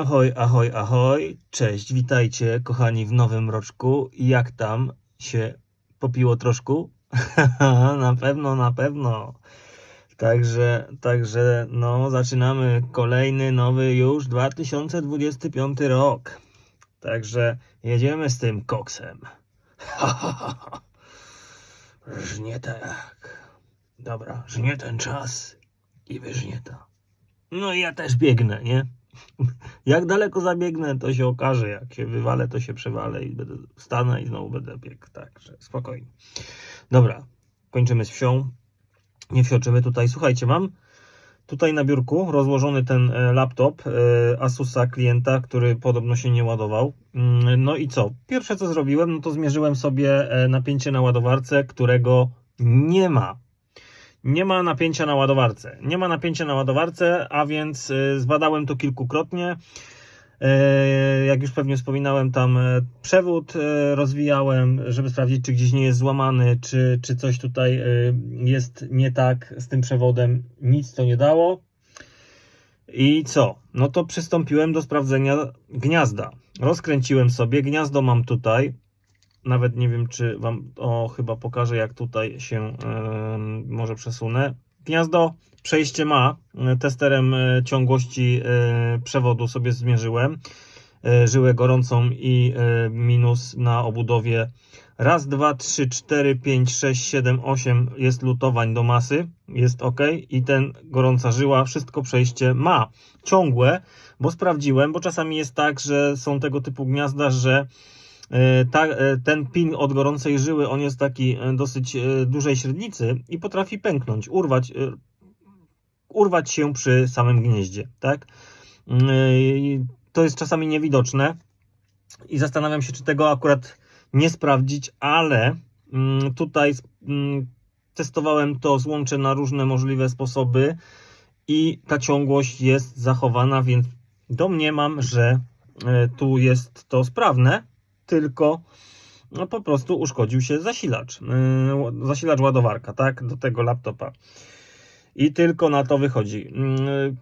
Ahoj, ahoj, ahoj. Cześć, witajcie kochani w nowym roczku. Jak tam się popiło troszkę? na pewno, na pewno. Także, także, no, zaczynamy kolejny, nowy już 2025 rok. Także jedziemy z tym koksem. Żnie tak. Dobra, żnie ten czas i wyżnie to. No i ja też biegnę, nie? Jak daleko zabiegnę, to się okaże. Jak się wywalę, to się przewalę i będę wstanę i znowu będę biegł. Także spokojnie. Dobra, kończymy z wsią. Nie wsioczymy tutaj. Słuchajcie, mam tutaj na biurku rozłożony ten e, laptop e, Asusa klienta, który podobno się nie ładował. Mm, No i co? Pierwsze co zrobiłem, no to zmierzyłem sobie e, napięcie na ładowarce, którego nie ma nie ma napięcia na ładowarce. Nie ma napięcia na ładowarce, a więc y, zbadałem to kilkukrotnie. E, Jak już pewnie wspominałem, tam e, przewód e, rozwijałem, żeby sprawdzić, czy gdzieś nie jest złamany, czy, czy coś tutaj e, jest nie tak z tym przewodem. Nic to nie dało. I co? No to przystąpiłem do sprawdzenia gniazda. Rozkręciłem sobie, gniazdo mam tutaj. Nawet nie wiem, czy Wam o chyba pokażę, jak tutaj się em, może przesunę. Gniazdo przejście ma. E, Testerem e, ciągłości e, przewodu sobie zmierzyłem. Żyłę gorącą i minus na obudowie. Raz, dwa, trzy, cztery, pięć, sześć, siedem, osiem jest lutowań do masy. Jest ok. I ten gorąca żyła, wszystko przejście ma. Ciągłe, bo sprawdziłem, bo czasami jest tak, że są tego typu gniazda, że ta, e, ten pin od gorącej żyły, on jest taki e, dosyć e, dużej średnicy i potrafi pęknąć, urwać, e, urwać się przy samym gnieździe, tak? E, To jest czasami niewidoczne i zastanawiam się, czy tego akurat nie sprawdzić, ale mm, tutaj mm, testowałem to złącze na różne możliwe sposoby i ta ciągłość jest zachowana, więc domniemam, że e, tu jest to sprawne tylko no, po prostu uszkodził się zasilacz. Yy, zasilacz ładowarka, tak, do tego laptopa. I tylko na to wychodzi. Yy,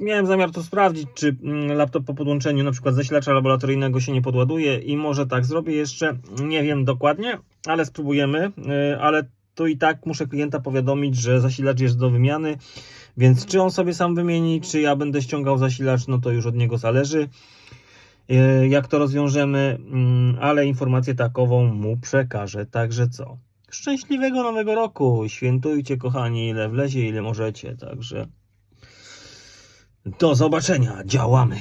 Miałem zamiar to sprawdzić, czy mm, laptop po podłączeniu na przykład zasilacza laboratoryjnego się nie podładuje i może tak zrobię jeszcze. Nie wiem dokładnie, ale spróbujemy. Yy, Ale tu i tak muszę klienta powiadomić, że zasilacz jest do wymiany, więc czy on sobie sam wymieni, czy ja będę ściągał zasilacz, no to już od niego zależy jak to rozwiążemy, mm, ale informację takową mu przekażę. Także co? Szczęśliwego nowego roku! Świętujcie, kochani, ile wlezie, ile możecie. Także do zobaczenia, działamy.